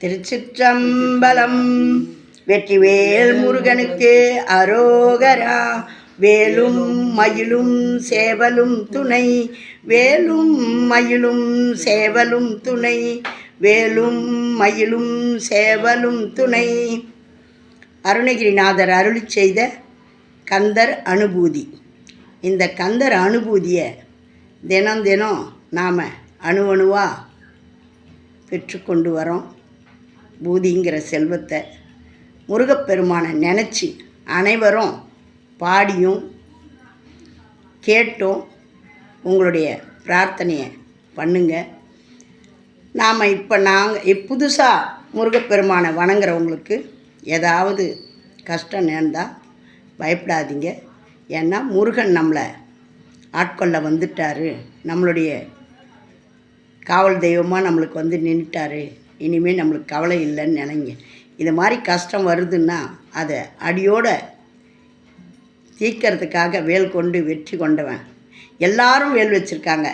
திருச்சிற்றம்பலம். வெற்றிவேல் முருகனுக்கு அரோகரா. வேலும் மயிலும் சேவலும் துணை. வேலும் மயிலும் சேவலும் துணை. வேலும் மயிலும் சேவலும் துணை. அருணகிரிநாதர் அருளி செய்த கந்தர் அனுபூதி. இந்த கந்தர் அனுபூதியை தினம் தினம் நாம் அணு அணுவாக பெற்றுக்கொண்டு வரோம். பூதிங்கிற செல்வத்தை முருகப்பெருமானை நினச்சி அனைவரும் பாடியும் கேட்டும் உங்களுடைய பிரார்த்தனையை பண்ணுங்க. நாம் இப்போ நாங்கள் புதுசாக முருகப்பெருமானை வணங்குறவங்களுக்கு ஏதாவது கஷ்டம் நேர்ந்தால் பயப்படாதீங்க. ஏன்னா முருகன் நம்மளை ஆட்கொள்ள வந்துட்டாரு. நம்மளுடைய காவல் தெய்வமாக நம்மளுக்கு வந்து நின்றுட்டாரு இனிமேல் நம்மளுக்கு கவலை இல்லைன்னு நினைங்க. இது மாதிரி கஷ்டம் வருதுன்னா அதை அடியோட தீர்க்கறதுக்காக வேல் கொண்டு வெற்றி கொண்டவன். எல்லாரும் வேல் வச்சுருக்காங்க.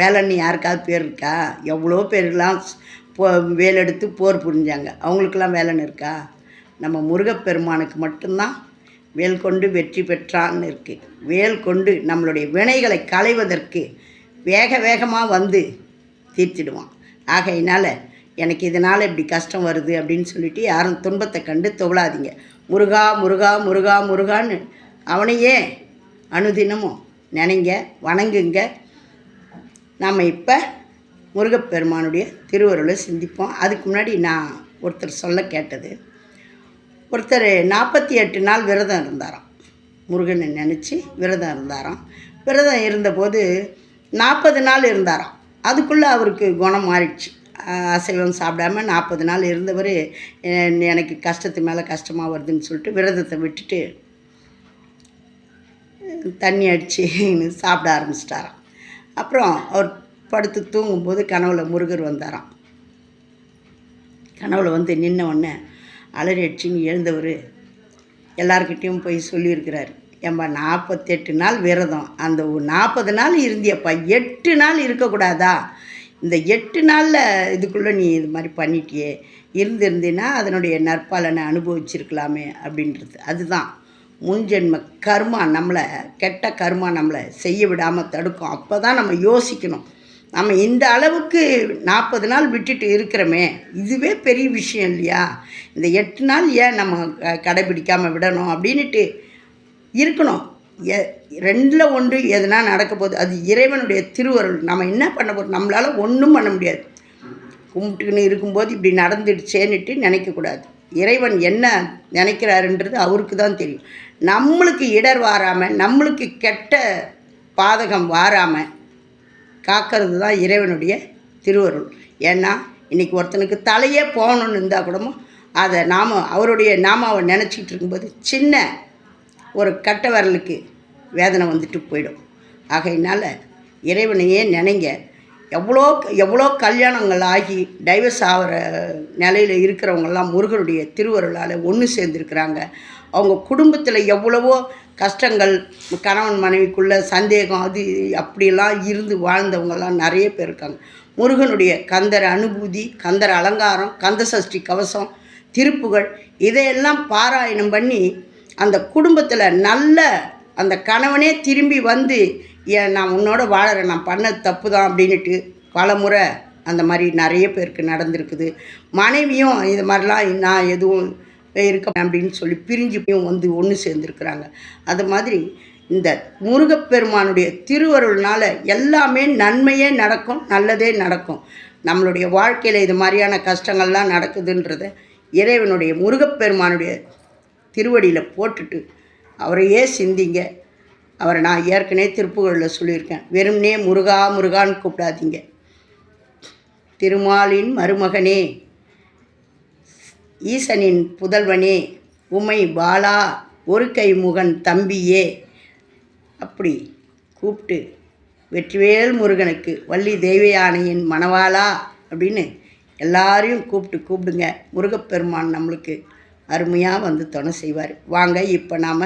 வேலைன்னு யாருக்காவது பேர் இருக்கா? எவ்வளோ பேர்லாம் போ வேல் எடுத்து போர் புரிஞ்சாங்க. அவங்களுக்கெல்லாம் வேலைன்னு இருக்கா? நம்ம முருகப்பெருமானுக்கு மட்டும்தான் வேல் கொண்டு வெற்றி பெற்றான்னு இருக்குது வேல் கொண்டு நம்மளுடைய வினைகளை களைவதற்கு வேக வேகமாக வந்து தீர்த்திடுவான். ஆகையினால் எனக்கு இதனால் இப்படி கஷ்டம் வருது அப்படின்னு சொல்லிட்டு யாரும் துன்பத்தை கண்டு துவளாதீங்க. முருகா முருகா முருகா முருகான்னு அவனையே அனுதினமும் நினைங்க வணங்குங்க. நாம் இப்போ முருகப்பெருமானுடைய திருவருளை சிந்திப்போம். அதுக்கு முன்னாடி நான் ஒருத்தர் சொல்ல கேட்டது. ஒருத்தர் நாற்பத்தி எட்டு நாள் விரதம் இருந்தாராம். முருகனை நினச்சி விரதம் இருந்தாராம். விரதம் இருந்தபோது நாற்பது நாள் இருந்தாராம். அதுக்குள்ளே அவருக்கு குணம் மாறிடுச்சு. அசைவம் சாப்பிடாம நாற்பது நாள் இருந்தவர் எனக்கு கஷ்டத்து மேலே கஷ்டமாக வருதுன்னு சொல்லிட்டு விரதத்தை விட்டுட்டு தண்ணி அடித்து சாப்பிட ஆரம்பிச்சிட்டாராம். அப்புறம் அவர் படுத்து தூங்கும்போது கனவுல முருகர் வந்தாராம். கனவுல வந்து நின்ன உடனே அலறி அடிச்சின்னு எழுந்தவர் எல்லார்கிட்டேயும் போய் சொல்லியிருக்கிறார் ஏம்பா நாற்பத்தெட்டு நாள் விரதம். அந்த நாற்பது நாள் இருந்தியப்பா எட்டு நாள் இருக்கக்கூடாதா? இந்த எட்டு நாளில் இதுக்குள்ளே நீ இது மாதிரி பண்ணிட்டியே இருந்திருந்தீன்னா அதனுடைய நற்பலனை அனுபவிச்சிருக்கலாமே அப்படின்றது. அதுதான். முன்ஜென்ம கர்மா நம்மளை கெட்ட கர்மா நம்மளை செய்ய விடாமல் தடுக்கும். அப்போ தான் நம்ம யோசிக்கணும். நம்ம இந்த அளவுக்கு நாற்பது நாள் விட்டுட்டு இருக்கிறோமே இதுவே பெரிய விஷயம் இல்லையா? இந்த எட்டு நாள் ஏன் நம்ம க- கடைபிடிக்காமல் விடணும் அப்படின்ட்டு இருக்கணும். எ ரெண்டில் ஒன்று எதுனா நடக்க போகுது அது இறைவனுடைய திருவருள். நம்ம என்ன பண்ண போகிறோம் நம்மளால் ஒன்றும் பண்ண முடியாது. கும்பிட்டுக்கின்னு இருக்கும்போது இப்படி நடந்துடுச்சேன்னுட்டு நினைக்கக்கூடாது. இறைவன் என்ன நினைக்கிறாருன்றது அவருக்கு தான் தெரியும். நம்மளுக்கு இடர் வாராமல் நம்மளுக்கு கெட்ட பாதகம் வாராமல் காக்கிறது தான் இறைவனுடைய திருவருள். ஏன்னா இன்றைக்கி ஒருத்தனுக்கு தலையே போகணுன்னு இருந்தால் கூடமோ அதை நாம் அவருடைய நாமாவை நினச்சிக்கிட்டு இருக்கும்போது சின்ன ஒரு கட்ட விரலுக்கு வேதனை வந்துட்டு போயிடும். ஆகையினால் இறைவனையே நினைங்க. எவ்வளோ எவ்வளோ கல்யாணங்கள் ஆகி டைவர்ஸ் ஆகிற நிலையில் இருக்கிறவங்கெல்லாம் முருகனுடைய திருவருளால் ஒன்று சேர்ந்துருக்கிறாங்க. அவங்க குடும்பத்தில் எவ்வளவோ கஷ்டங்கள் கணவன் மனைவிக்குள்ள சந்தேகம் அது அப்படியெல்லாம் இருந்து வாழ்ந்தவங்கெல்லாம் நிறைய பேர் இருக்காங்க. முருகனுடைய கந்தர் அனுபூதி கந்தர் அலங்காரம் கந்த சஷ்டி கவசம் திருப்புகள் இதையெல்லாம் பாராயணம் பண்ணி அந்த குடும்பத்தில் நல்ல அந்த கணவனே திரும்பி வந்து ஏன் நான் உன்னோட வாழறேன் நான் பண்ணது தப்பு தான் அப்படின்ட்டு பல முறை அந்த மாதிரி நிறைய பேருக்கு நடந்திருக்குது. மனைவியும் இது மாதிரிலாம் நான் எதுவும் இருக்க அப்படின்னு சொல்லி பிரிஞ்சும் வந்து ஒன்று சேர்ந்துருக்குறாங்க. அது மாதிரி இந்த முருகப்பெருமானுடைய திருவருள்னால் எல்லாமே நன்மையே நடக்கும் நல்லதே நடக்கும். நம்மளுடைய வாழ்க்கையில் இது மாதிரியான கஷ்டங்கள்லாம் நடக்குதுன்றத இறைவனுடைய முருகப்பெருமானுடைய திருவடியில் போட்டுட்டு அவரையே சிந்திங்க. அவரை நான் ஏற்கனவே திருப்புகளில் சொல்லியிருக்கேன். வெறும்னே முருகா முருகான்னு கூப்பிடாதீங்க. திருமாலின் மருமகனே ஈசனின் புதல்வனே உமை பாலா ஒரு கை முகன் தம்பியே அப்படி கூப்பிட்டு வெற்றிவேல் முருகனுக்கு வள்ளி தெய்வயானையின் மணவாளா அப்படின்னு எல்லாரையும் கூப்பிட்டு கூப்பிடுங்க. முருகப்பெருமான் நம்மளுக்கு அருமையாக வந்து துணை செய்வார். வாங்க இப்போ நாம்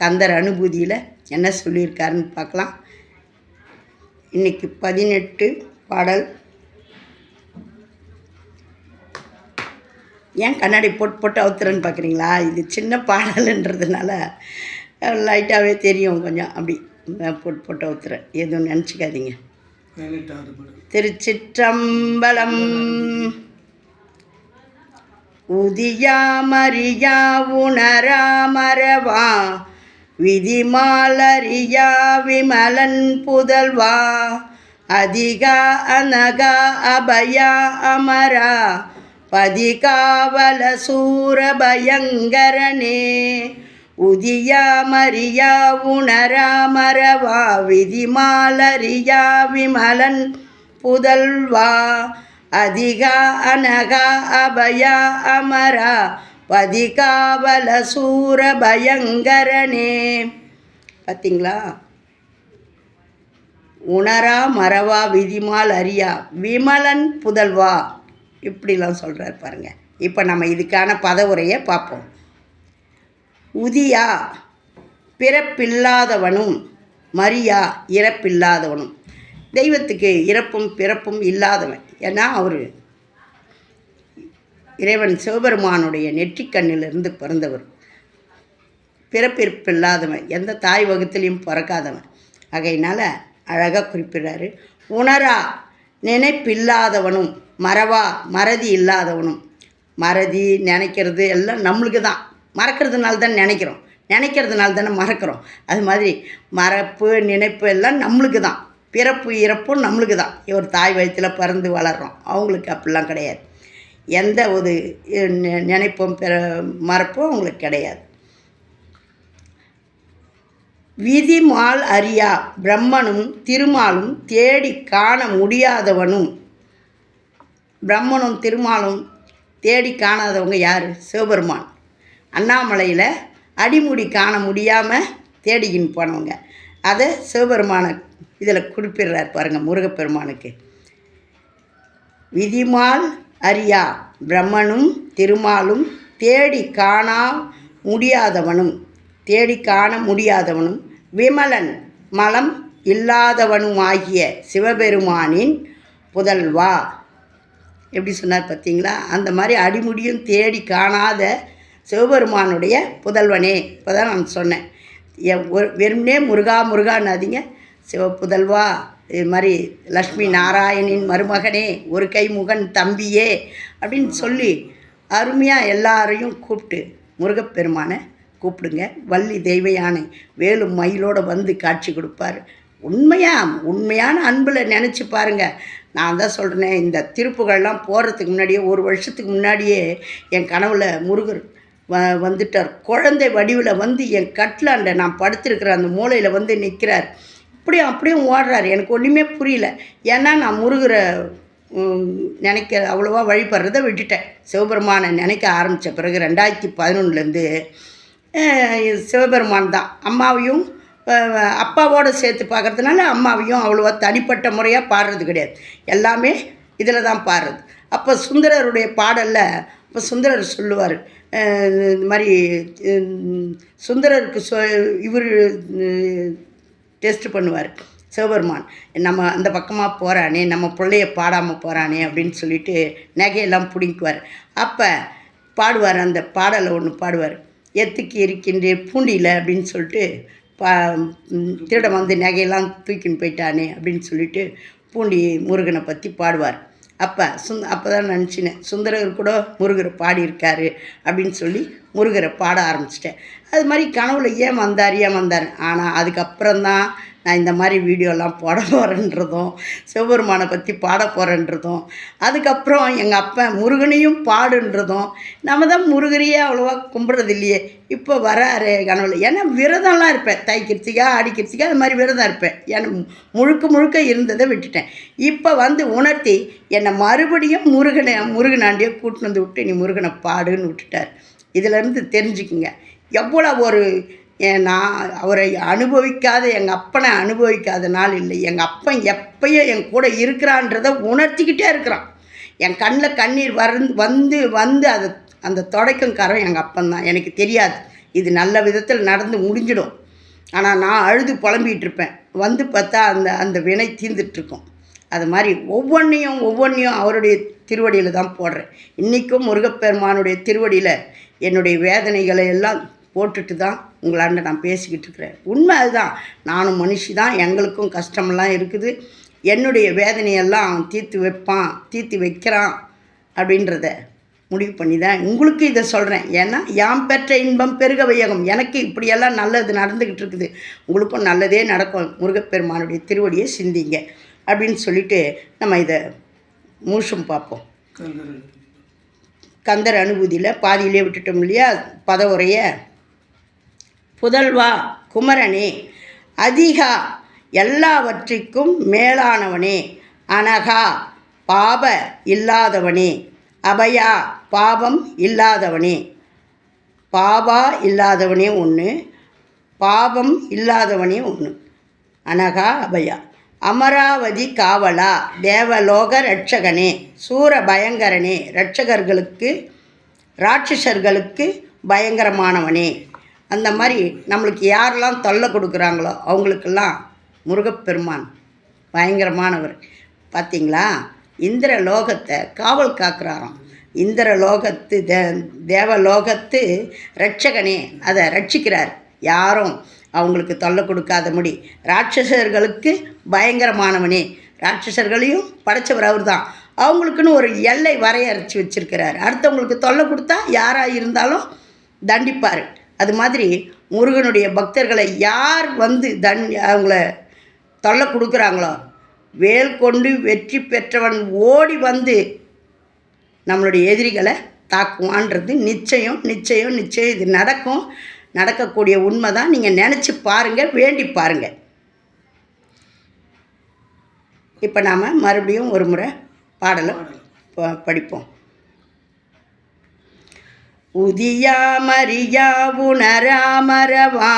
கந்தர் அனுபூதியில் என்ன சொல்லியிருக்காருன்னு பார்க்கலாம். இன்னைக்கு பதினெட்டு பாடல். ஏன் கண்ணாடி போட்டு போட்டு அவுத்துறேன்னு பார்க்குறீங்களா? இது சின்ன பாடலுன்றதுனால லைட்டாகவே தெரியும் கொஞ்சம். அப்படி போட்டு போட்டு அவுத்துறேன். எதுவும் நினச்சிக்காதீங்க. திருச்சிற்றம்பலம். உதியாமறியா உணராமரவா விதிமாலறியா விமலன் புதல்வா. அதிகா அனகா அபயா அமரா. பதிகாவல சூரபயங்கரனே உதியா மரியா உணராமரவா விதிமாலறியா விமலன் புதல்வா. அதிகா அனகா அபயா அமரா பதிகாவல சூரபயங்கரனே பார்த்தீங்களா உணரா மறவா விதிமால் அறியா விமலன் புதல்வா. இப்படிலாம் சொல்கிறார் பாருங்கள் இப்போ நம்ம இதுக்கான பதவுரையை பார்ப்போம். உதியா பிறப்பில்லாதவனும் மரியா இறப்பில்லாதவனும். தெய்வத்துக்கு இறப்பும் பிறப்பும் இல்லாதவன். ஏன்னா அவர் இறைவன் சிவபெருமானுடைய நெற்றிக்கண்ணிலிருந்து பிறந்தவர். பிறப்பிறப்பில்லாதவன் எந்த தாய் வகுத்திலையும் பிறக்காதவன். ஆகையினால் அழகாக குறிப்பிடுறாரு. உணரா நினைப்பில்லாதவனும் மறவா மறதி இல்லாதவனும். மறதி நினைக்கிறது எல்லாம் நம்மளுக்கு தான். மறக்கிறதுனால தான் நினைக்கிறோம். நினைக்கிறதுனால தானே மறக்கிறோம். அது மாதிரி மறப்பு நினைப்பு எல்லாம் நம்மளுக்கு தான். பிறப்பு இறப்பும் நம்மளுக்கு தான். ஒரு தாய் வயிற்றில் பிறந்து வளர்கிறோம் அவங்களுக்கு அப்படிலாம் கிடையாது. எந்த ஒரு நினைப்பும் பிற மறப்பும் அவங்களுக்கு கிடையாது. விதிமால் அறியா பிரம்மனும் திருமாலும் தேடி காண முடியாதவனும் பிரம்மனும் திருமாலும் தேடி காணாதவங்க யார்? சிவபெருமான். அண்ணாமலையில் அடிமுடி காண முடியாமல் தேடிக்கின்னு போனவங்க. அதை சிவபெருமானை இதில் குறிப்பிடுறார் பாருங்கள் முருகப்பெருமானுக்கு. விதிமால் அறியா பிரம்மனும் திருமாலும் தேடி காணா முடியாதவனும் தேடி காண முடியாதவனும் விமலன் மலம் இல்லாதவனுமாகிய சிவபெருமானின் புதல்வா. எப்படி சொன்னார் பார்த்தீங்களா? அந்த மாதிரி அடிமுடியும் தேடி காணாத சிவபெருமானுடைய புதல்வனே. இப்போ தான் நான் சொன்னேன். என் வெறுமனே முருகா முருகான்னாதீங்க. சிவப்புதல்வா இது மாதிரி லக்ஷ்மி நாராயணின் மருமகனே ஒரு கை முகன் தம்பியே அப்படின்னு சொல்லி அருமையாக எல்லாரையும் கூப்பிட்டு முருகப்பெருமானை கூப்பிடுங்க. வள்ளி தெய்வயானை வேலும் மயிலோடு வந்து காட்சி கொடுப்பாரு. உண்மையாக உண்மையான அன்பில் நினச்சி பாருங்க. நான் தான் சொல்கிறேன் இந்த திருப்புகள்லாம் போகிறதுக்கு முன்னாடியே ஒரு வருஷத்துக்கு முன்னாடியே என் கனவுல முருகர் வ வந்துட்டார். குழந்தை வடிவில் வந்து என் கட்டிலாண்ட நான் படுத்திருக்கிற அந்த மூலையில் வந்து நிற்கிறார் இப்படியும் அப்படியும் ஓடுறாரு. எனக்கு ஒன்றுமே புரியல. ஏன்னா நான் முருகரை நினைக்க அவ்வளோவா வழிபடுறதை விட்டுட்டேன். சிவபெருமானை நினைக்க ஆரம்பித்த பிறகு ரெண்டாயிரத்தி பதினொன்றுலேருந்து சிவபெருமான் தான். அம்மாவையும் அப்பாவோடு சேர்த்து பார்க்கறதுனால அம்மாவையும் அவ்வளோவா தனிப்பட்ட முறையாக பாடுறது கிடையாது. எல்லாமே இதில் தான் பாடுறது. அப்போ சுந்தரருடைய பாடலில் அப்போ சுந்தரர் சொல்லுவார் இந்த மாதிரி சுந்தரருக்கு சொ இவர் டெஸ்ட் பண்ணுவார். சிவபெருமான் நம்ம அந்த பக்கமாக போகிறானே நம்ம பிள்ளைய பாடாமல் போகிறானே அப்படின்னு சொல்லிட்டு நகையெல்லாம் பிடிக்குவார் அப்போ பாடுவார் அந்த பாடலை ஒன்று பாடுவார். எத்துக்கு இருக்கின்றேன் பூண்டியில் அப்படின்னு சொல்லிட்டு பா திருடம் வந்து நகையெல்லாம் தூக்கின்னு போயிட்டானே அப்படின்னு சொல்லிட்டு பூண்டி முருகனை பற்றி பாடுவார். அப்போ சுந் அப்போ தான் நினச்சினேன். சுந்தரர் கூட முருகரை பாடியிருக்காரு அப்படின்னு சொல்லி முருகரை பாட ஆரம்பிச்சிட்டேன். அது மாதிரி கனவுல ஏன் வந்தார் ஏன் வந்தார் ஆனால் அதுக்கப்புறம் தான் நான் இந்த மாதிரி வீடியோலாம் போட போகிறேன்றதும் சிவபெருமானை பற்றி பாட போகிறேன்றதும் அதுக்கப்புறம் எங்கள் அப்பா முருகனையும் பாடுன்றதும் நம்ம தான் முருகரையே அவ்வளோவா கும்பிட்றது இல்லையே இப்போ வராரு கனவுல. ஏன்னா விரதம்லாம் இருப்பேன். தை கிருத்திகா ஆடி கிருத்திகா அது மாதிரி விரதம் இருப்பேன். ஏன்னா முழுக்க முழுக்க இருந்ததை விட்டுட்டேன். இப்போ வந்து உணர்த்தி என்னை மறுபடியும் முருகனை முருகனாண்டியே கூட்டின்னு வந்து விட்டு நீ முருகனை பாடுன்னு விட்டுட்டார். இதிலேருந்து தெரிஞ்சுக்குங்க. எவ்வளோ ஒரு நான் அவரை அனுபவிக்காத எங்கள் அப்பனை அனுபவிக்காத நாள் இல்லை. எங்கள் அப்பன் எப்பயும் என் கூட இருக்கிறான்றதை உணர்த்திக்கிட்டே இருக்கிறான். என் கண்ணில் கண்ணீர் வருந்து வந்து வந்து அதை அந்த தொடக்கம் காரம் எங்கள் அப்பன் தான். எனக்கு தெரியாது. இது நல்ல விதத்தில் நடந்து முடிஞ்சிடும். ஆனால் நான் அழுது புலம்பிகிட்டு இருப்பேன். வந்து பார்த்தா அந்த அந்த வினை தீர்ந்துட்டுருக்கும் அது மாதிரி ஒவ்வொன்றையும் ஒவ்வொன்றையும் அவருடைய திருவடியில் தான் போடுறேன். இன்றைக்கும் முருகப்பெருமானுடைய திருவடியில் என்னுடைய வேதனைகளை எல்லாம் போட்டுட்டு தான் உங்களாண்ட நான் பேசிக்கிட்டு இருக்கிறேன் உண்மை அதுதான். நானும் மனுஷி தான் எங்களுக்கும் கஷ்டமெல்லாம் இருக்குது. என்னுடைய வேதனையெல்லாம் தீர்த்து வைப்பான் தீர்த்து வைக்கிறான் அப்படின்றத முடிவு பண்ணி தான் உங்களுக்கு இதை சொல்கிறேன் ஏன்னா யாம் பெற்ற இன்பம் பெருக வையகம். எனக்கு இப்படியெல்லாம் நல்லது நடந்துக்கிட்டு இருக்குது உங்களுக்கும் நல்லதே நடக்கும். முருகப்பெருமானுடைய திருவடியை சிந்திங்க அப்படின்னு சொல்லிட்டு நம்ம இதை மூஷம் பார்ப்போம். கந்தர் அனுபூதியில் பாதியிலே விட்டுட்டோம் இல்லையா? பதவுரைய புதல்வா குமரனே அதிகா எல்லாவற்றிற்கும் மேலானவனே அனகா பாப இல்லாதவனே அபயா பாபம் இல்லாதவனே. பாபா இல்லாதவனே ஒன்று பாபம் இல்லாதவனே ஒன்று அனகா அபயா. அமராவதி காவலா தேவலோக ரட்சகனே சூர பயங்கரனே ரட்சகர்களுக்கு ராட்சசர்களுக்கு பயங்கரமானவனே. அந்த மாதிரி நம்மளுக்கு யாரெல்லாம் தொல்லை கொடுக்குறாங்களோ அவங்களுக்கெல்லாம் முருகப்பெருமான் பயங்கரமானவர். பார்த்தீங்களா இந்திர லோகத்தை காவல் காக்குறாராம். இந்திர லோகத்து தே தேவலோகத்து ரட்சகனே அதை ரட்சிக்கிறார். யாரும் அவங்களுக்கு தொல்லை கொடுக்காதபடி ராட்சசர்களுக்கு பயங்கரமானவனே. ராட்சசர்களையும் படைச்சவர் அவர் தான் அவங்களுக்குன்னு ஒரு எல்லை வரையறைச்சி வச்சுருக்கிறார். அடுத்தவங்களுக்கு தொல்லை கொடுத்தா யாராக இருந்தாலும் தண்டிப்பார். அது மாதிரி முருகனுடைய பக்தர்களை யார் வந்து தண் அவங்கள தொல்லை கொடுக்குறாங்களோ வேல் கொண்டு வெற்றி பெற்றவன் ஓடி வந்து நம்மளுடைய எதிரிகளை தாக்குவான்றது நிச்சயம் நிச்சயம் நிச்சயம். இது நடக்கும் நடக்கக்கூடிய உண்மை தான் நீங்கள் நினச்சி பாருங்கள் வேண்டி பாருங்கள் இப்போ நாம் மறுபடியும் ஒரு முறை பாடலை படிப்போம். உதியா மரியா உணராமரவா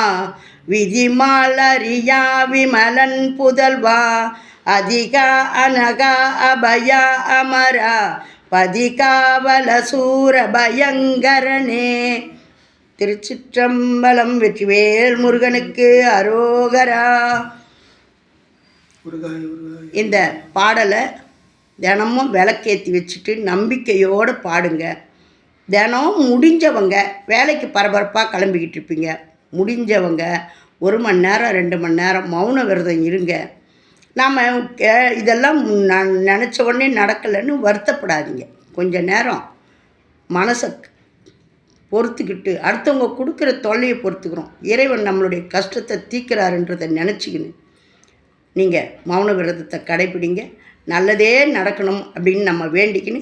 விதிமாலரியா விமலன் புதல்வா அதிகா அனகா அபயா அமரா பதிகாவல சூர பயங்கரனே. திருச்சிற்றம்பலம் வெற்றிவேல் முருகனுக்கு அரோகரா. இந்த பாடலை தினமும் விளக்கேற்றி வச்சுட்டு நம்பிக்கையோடு பாடுங்க. தினம் முடிஞ்சவங்க வேலைக்கு பரபரப்பாக கிளம்பிக்கிட்டு இருப்பீங்க. முடிஞ்சவங்க ஒரு மணி நேரம் ரெண்டு மணி நேரம் மௌன விரதம் இருங்க. நாம் இதெல்லாம் ந நினச்ச உடனே நடக்கலைன்னு வருத்தப்படாதீங்க. கொஞ்ச நேரம் மனசை பொறுத்துக்கிட்டு அடுத்தவங்க கொடுக்குற தொல்லையை பொறுத்துக்கிறோம். இறைவன் நம்மளுடைய கஷ்டத்தை தீர்க்கிறாருன்றதை நினச்சிக்கின்னு நீங்கள் மௌன விரதத்தை கடைப்பிடிங்க நல்லதே நடக்கணும் அப்படின்னு நம்ம வேண்டிக்கின்னு